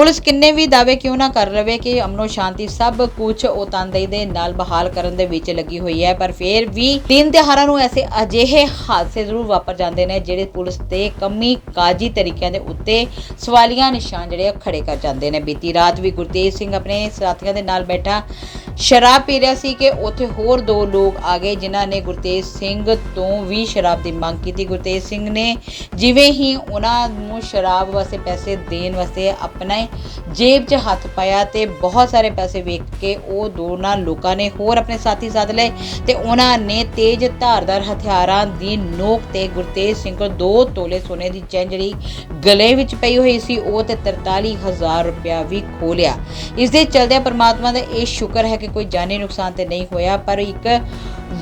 Police ਕਿੰਨੇ ਵੀ ਦਾਅਵੇ ਕਿਉਂ ਨਾ ਕਰ ਲਵੇ ਕਿ ਅਮਨੋ ਸ਼ਾਂਤੀ ਸਭ ਕੁਝ ਉਹ ਤਨਦੇਹੀ ਦੇ ਨਾਲ ਬਹਾਲ ਕਰਨ ਦੇ ਵਿੱਚ ਲੱਗੀ ਹੋਈ ਹੈ, ਪਰ ਫਿਰ ਵੀ ਦਿਨ ਤਿਉਹਾਰਾਂ ਨੂੰ ਐਸੇ ਅਜਿਹੇ ਹਾਦਸੇ ਜ਼ਰੂਰ ਵਾਪਰ ਜਾਂਦੇ ਨੇ ਜਿਹੜੇ ਪੁਲਿਸ ਤੇ ਕਮੀ ਕਾਜੀ ਤਰੀਕਿਆਂ ਦੇ ਉੱਤੇ ਸਵਾਲੀਆਂ ਨਿਸ਼ਾਨ ਜਿਹੜੇ ਆ ਖੜੇ ਕਰ ਜਾਂਦੇ ਨੇ। ਬੀਤੀ ਰਾਤ ਵੀ ਗੁਰਤੇਜ ਸਿੰਘ ਆਪਣੇ ਸਾਥੀਆਂ ਦੇ ਨਾਲ ਬੈਠਾ ਸ਼ਰਾਬ ਪੀ ਰਿਹਾ ਸੀ ਕਿ ਉੱਥੇ ਹੋਰ ਦੋ ਲੋਕ ਆ ਗਏ, ਜਿਨ੍ਹਾਂ ਨੇ ਗੁਰਤੇਜ ਸਿੰਘ ਤੋਂ ਵੀ ਸ਼ਰਾਬ ਦੀ ਮੰਗ ਕੀਤੀ। ਗੁਰਤੇਜ ਸਿੰਘ ਨੇ ਜਿਵੇਂ ਹੀ ਉਹਨਾਂ ਨੂੰ ਸ਼ਰਾਬ ਵਾਸਤੇ ਪੈਸੇ ਦੇਣ ਵਾਸਤੇ ਆਪਣੇ ਜੇਬ 'ਚ ਹੱਥ ਪਾਇਆ ਤੇ ਬਹੁਤ ਸਾਰੇ ਪੈਸੇ ਵੇਖ ਕੇ ਉਹ ਦੋਨਾਂ ਲੋਕਾਂ ਨੇ ਹੋਰ ਆਪਣੇ ਸਾਥੀ ਸੱਦ ਲਏ ਤੇ ਉਹਨਾਂ ਨੇ ਤੇਜ਼ ਧਾਰਦਾਰ ਹਥਿਆਰਾਂ ਦੀ ਨੋਕ ਤੇ ਗੁਰਤੇਜ ਸਿੰਘ ਕੋਲ ਦੋ ਤੋਲੇ ਸੋਨੇ ਦੀ ਚੈਨ ਜਿਹੜੀ ਗਲੇ ਵਿੱਚ ਪਈ ਹੋਈ ਸੀ, ਉਹ ਤੇ 43000 ਰੁਪਇਆ ਵੀ ਖੋਹ ਲਿਆ। ਇਸ ਦੇ ਚਲਦਿਆਂ ਪਰਮਾਤਮਾ ਦਾ ਇਹ ਸ਼ੁਕਰ ਹੈ ਕਿ ਕੋਈ ਜਾਨੀ ਨੁਕਸਾਨ ਤੇ ਨਹੀਂ ਹੋਇਆ ਪਰ ਇੱਕ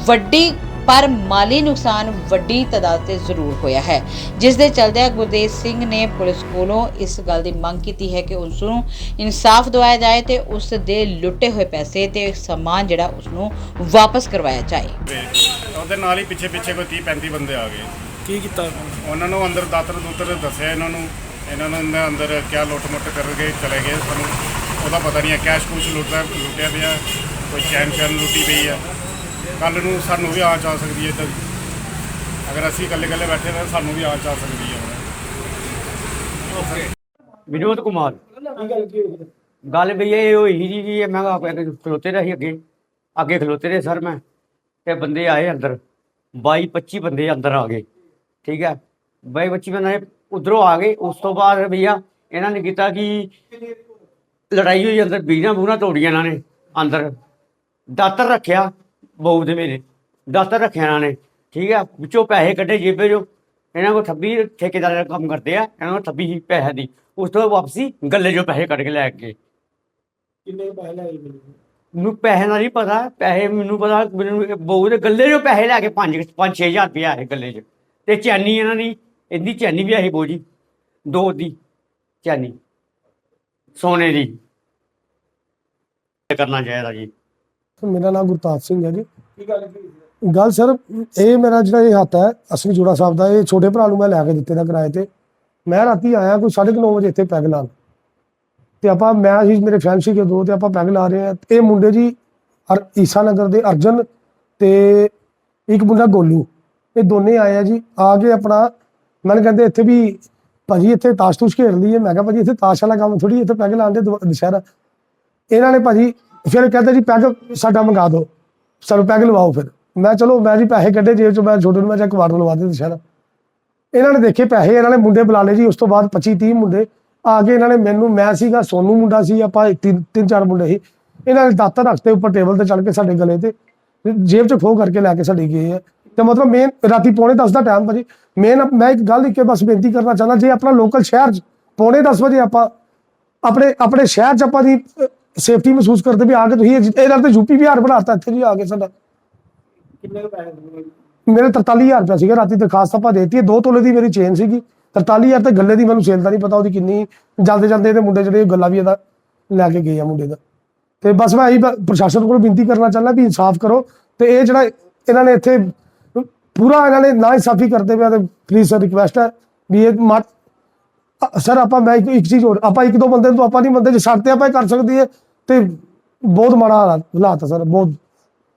ਵੱਡੀ ਪਰ ਮਾਲੀ ਨੁਕਸਾਨ ਵੱਡੀ ਤਾਦਾਦ ਤੇ ਜ਼ਰੂਰ ਹੋਇਆ ਹੈ। ਜਿਸ ਦੇ ਚਲਦਿਆਂ ਗੁਰਦੇਵ ਸਿੰਘ ਨੇ ਪੁਲਿਸ ਕੋਲੋਂ ਇਸ ਗੱਲ ਦੀ ਮੰਗ ਕੀਤੀ ਹੈ ਕਿ ਉਸ ਨੂੰ ਇਨਸਾਫ ਦਿਵਾਇਆ ਜਾਏ ਤੇ ਉਸ ਦੇ ਲੁੱਟੇ ਹੋਏ ਪੈਸੇ ਤੇ ਸਮਾਨ ਜਿਹੜਾ ਉਸ ਨੂੰ ਵਾਪਸ ਕਰਵਾਇਆ ਜਾਏ। ਉਹਦੇ ਨਾਲ ਹੀ ਪਿੱਛੇ ਪਿੱਛੇ ਕੋਈ 30 35 ਬੰਦੇ ਆ ਗਏ। ਕੀ ਕੀਤਾ? ਉਹਨਾਂ ਨੂੰ ਅੰਦਰ ਦਾਤਰ ਦੂਤਰ ਦੱਸਿਆ ਇਹਨਾਂ ਨੂੰ। ਇਹਨਾਂ ਨੇ ਅੰਦਰ- ਅੰਦਰ ਕਿਆ ਲੁੱਟ ਮੁੱਟ ਕਰਕੇ ਚਲੇ ਗਏ ਸਾਨੂੰ। ਉਹਦਾ ਪਤਾ ਨਹੀਂ ਹੈ ਕੈਸ਼ ਕੁਛ ਲੁੱਟਦਾ ਲੁੱਟਿਆ ਪਿਆ, ਕੋਈ ਚੈਨ ਚੈਨ ਲੁੱਟੀ ਪਈ ਆ। ਕੱਲ ਨੂੰ ਸਾਨੂੰ ਵੀ ਆਂਚ ਆ ਸਕਦੀ ਹੈ ਇੱਦਾਂ ਅਗਰ ਅਸੀਂ ਇਕੱਲੇ ਇਕੱਲੇ ਬੈਠੇ ਰਹੇ ਸਾਨੂੰ ਵੀ ਆਂਚ ਆ ਸਕਦੀ ਹੈ। ਵਿਨੋਦ ਕੁਮਾਰ। ਗੱਲ ਵੀ ਇਹ ਹੋਈ ਸੀ ਜੀ ਮੈਂ ਕਿਹਾ ਆਪਣੇ ਖਲੋਤੇ ਰਹੇ ਅੱਗੇ। ਅੱਗੇ ਖਲੋਤੇ ਰਹੇ ਸਰ ਮੈਂ, ਤੇ ਬੰਦੇ ਆਏ ਅੰਦਰ। 22 25 ਬੰਦੇ ਅੰਦਰ ਆ ਗਏ, ਠੀਕ ਹੈ। 22 25 ਬੰਦੇ ਉਧਰੋਂ ਆ ਗਏ। ਉਸ ਤੋਂ ਬਾਅਦ ਭਈਆ, ਇਹਨਾਂ ਨੇ ਕੀਤਾ ਕਿ ਲੜਾਈ ਹੋਈ ਅੰਦਰ ਬੀਨਾ ਬੂਨਾ ਤੋੜੀਆਂ ਇਹਨਾਂ ਨੇ ਅੰਦਰ। ਦਾਤਰ ਰੱਖਿਆ ਬਹੂ ਦੇ ਮੇਰੇ ਦਾਤਰ ਰੱਖਿਆ ਇਹਨਾਂ ਨੇ ਠੀਕ ਹੈ ਵਿੱਚੋਂ ਪੈਸੇ ਕੱਢੇ ਜੇਬੇ ਚੋਂ। ਇਹਨਾਂ ਕੋ ਠੱਬੀ ਠੇਕੇਦਾਰ ਦਾ ਕੰਮ ਕਰਦੇ ਆ ਇਹਨਾਂ ਨੂੰ ਠੱਬੀ ਸੀ ਪੈਸੇ ਦੀ। ਉਸ ਤੋਂ ਵਾਪਸੀ ਗੱਲੇ ਚੋਂ ਪੈਸੇ ਕੱਢ ਕੇ ਲੈ ਕੇ। ਕਿੰਨੇ ਪੈਸੇ ਲੈ ਗਏ ਮੈਨੂੰ? ਪੈਸੇ ਦਾ ਨਹੀਂ ਪਤਾ ਪੈਸੇ ਮੈਨੂੰ ਪਤਾ ਮੈਨੂੰ ਬਹੂ ਦੇ ਗੱਲੇ ਚੋਂ ਪੈਸੇ ਲੈ ਕੇ 5 5 6000 ਰੁਪਏ ਆਏ ਗੱਲੇ 'ਚ। ਤੇ ਚੈਨੀ ਇਹਨਾਂ ਦੀ ਇਹਦੀ ਚੈਨੀ ਵੀ ਆਈ ਬੋਜੀ ਦੋ ਦੀ ਚੈਨੀ। ਸੋਨੇ ਦੀ। ਕਰਨਾ ਚਾਹੀਦਾ ਜੀ। ਮੇਰਾ ਨਾਮ ਗੁਰਤਾਜ ਸਿੰਘ ਹੈ ਜੀ। ਕੀ ਗੱਲ ਕੀ ਗੱਲ ਸਰ ਇਹ ਮੇਰਾ ਜਿਹੜਾ ਇਹ ਹੱਥ ਹੈ, ਅਸਲੀ ਜੋੜਾ ਸਾਹਿਬ ਦਾ, ਇਹ ਛੋਟੇ ਭਰਾ ਨੂੰ ਮੈਂ ਲੈ ਕੇ ਦਿੱਤੇ ਦਾ ਕਿਰਾਏ ਤੇ। ਮੈਂ ਰਾਤੀ ਆਇਆ ਕੋਈ 9:30 ਵਜੇ ਇੱਥੇ ਪੈਗ ਲਾਉਣ। ਤੇ ਆਪਾਂ, ਮੈਂ ਸੀ ਮੇਰੇ ਫਰੈਂਡ ਸੀਗੇ ਦੋ, ਤੇ ਆਪਾਂ ਪੈਗ ਲਾ ਰਹੇ ਆ ਇਹ ਮੁੰਡੇ ਜੀ, ਅਰ ਈਸਾ ਨਗਰ ਦੇ ਅਰਜਨ ਤੇ ਇੱਕ ਮੁੰਡਾ ਗੋਲੂ। ਇਹ ਦੋਨੇ ਆਏ ਆ ਜੀ। ਆ ਕੇ ਆਪਣਾ, ਮੈਨੂੰ ਕਹਿੰਦੇ ਇੱਥੇ ਵੀ ਭਾਜੀ ਇੱਥੇ ਤਾਸ਼ ਤੂਸ਼ ਖੇਡ ਲਈਏ ਮੈਂ ਕਿਹਾ ਭਾਜੀ ਇੱਥੇ ਤਾਸ਼ ਵਾਲਾ ਕੰਮ ਥੋੜੀ ਇੱਥੇ ਪੈਗ ਲਾਉਂਦੇ ਦੁਸ਼ਹਿਰਾ। ਇਹਨਾਂ ਨੇ ਭਾਜੀ ਫਿਰ ਕਹਿੰਦੇ ਜੀ ਪੈਗ ਸਾਡਾ ਮੰਗਾ ਦਿਓ। ਸਾਨੂੰ ਪੈਗ ਲਵਾਓ ਫਿਰ। ਮੈਂ ਚਲੋ, ਮੈਂ ਜੀ ਪੈਸੇ ਕੱਢੇ ਜੇਬ ਚੋਂ, ਮੈਂ ਛੋਟੇ ਨੂੰ ਮੈਂ ਚੱਕ ਵਾਰ ਲਵਾ ਦੇ ਦੁਸ਼ਹਿਰਾ। ਇਹਨਾਂ ਨੇ ਦੇਖੇ ਪੈਸੇ, ਇਹਨਾਂ ਨੇ ਮੁੰਡੇ ਬੁਲਾ ਲਏ ਜੀ। ਉਸ ਤੋਂ ਬਾਅਦ 25 30 ਮੁੰਡੇ ਆ ਕੇ ਇਹਨਾਂ ਨੇ ਮੈਨੂੰ, ਮੈਂ ਸੀਗਾ, ਸੋਨੂ ਮੁੰਡਾ ਸੀ, ਆਪਾਂ ਤਿੰਨ ਤਿੰਨ ਚਾਰ ਮੁੰਡੇ ਸੀ। ਇਹਨਾਂ ਨੇ ਦਾਤਰ ਰੱਖਤੇ ਉੱਪਰ ਟੇਬਲ ਤੇ ਚੜ ਕੇ ਸਾਡੇ ਗਲੇ ਤੇ। ਜੇਬ 'ਚ ਖੋਹ ਕਰਕੇ ਲੈ ਕੇ ਸਾਡੇ ਗਏ ਆ। ਤੇ ਮਤਲਬ ਮੇਨ ਰਾਤੀ ਪੌਣੇ 10 ਦਾ ਟਾਈਮ ਭਾਜੀ ਮੇਨ ਮੈਂ ਇੱਕ ਗੱਲ ਇੱਕ ਬਸ ਬੇਨਤੀ ਕਰਨਾ ਚਾਹੁੰਦਾ ਜੇ ਆਪਣਾ ਲੋਕਲ ਸ਼ਹਿਰ ਪੌਣੇ 10 ਵਜੇ ਆਪਾਂ ਆਪਣੇ ਆਪਣੇ ਸ਼ਹਿਰ 'ਚ ਆਪਾਂ ਦੀ ਸੇਫਟੀ ਮਹਿਸੂਸ ਕਰਦੇ ਵੀ ਆ ਕੇ ਤੁਸੀਂ ਇਹ- ਇਹਦਾ ਤੇ ਯੂਪੀ ਬਿਹਾਰ ਬਣਾਤਾ ਇੱਥੇ ਜੀ ਆ ਕੇ ਸਾਡਾ। ਕਿੰਨੇ ਪੈਸੇ ਦੇ ਮੇਰੇ 43000 ਰੁਪਏ ਸੀਗਾ ਰਾਤੀ ਦਰਖਾਸਤ ਆਪਾਂ ਦੇਤੀ ਹੈ ਦੋ ਤੋਲੇ ਦੀ ਮੇਰੀ ਚੇਨ ਸੀਗੀ। 43000 ਤੇ ਗੱਲੇ ਦੀ ਮੈਨੂੰ ਸੇਲ ਦਾ ਨਹੀਂ ਪਤਾ ਉਹਦੀ ਕਿੰਨੀ ਜਾਂਦੇ ਜਾਂਦੇ ਇਹਦੇ ਮੁੰਡੇ ਜਿਹੜੇ ਗੱਲਾਂ ਵੀ ਇਹਦਾ ਲੈ ਕੇ ਗਏ ਆ ਮੁੰਡੇ ਦਾ। ਤੇ ਬਸ ਮੈਂ ਇਹੀ ਪ੍ਰਸ਼ਾਸਨ ਕੋਲ ਬੇਨਤੀ ਕਰਨਾ ਚਾਹੁੰਦਾ ਵੀ ਇਨਸਾਫ ਕਰੋ ਤੇ ਇਹ ਜਿਹੜਾ ਇਹਨਾਂ ਨੇ ਇੱਥੇ ਪੂਰਾ ਇਹਨਾਂ ਨੇ ਨਾ ਇਨਸਾਫੀ ਕਰਦੇ ਪਿਆ ਤੇ ਪਲੀਜ਼ ਸਰ ਰਿਕਵੈਸਟ ਹੈ ਵੀ ਇਹ ਮਤ ਸਰ ਆਪਾਂ ਮੈਂ ਇੱਕ ਚੀਜ਼ ਹੋਰ ਆਪਾਂ ਇੱਕ ਦੋ ਬੰਦੇ ਨੂੰ ਆਪਾਂ ਨਹੀਂ ਬੰਦੇ ਜੇ ਛੱਡਤੇ ਆਪਾਂ ਕਰ ਸਕਦੀ ਹੈ ਤੇ ਬਹੁਤ ਮਾੜਾ ਹਾਲਾਤ ਹਾਲਾਤ ਹੈ ਸਰ ਬਹੁਤ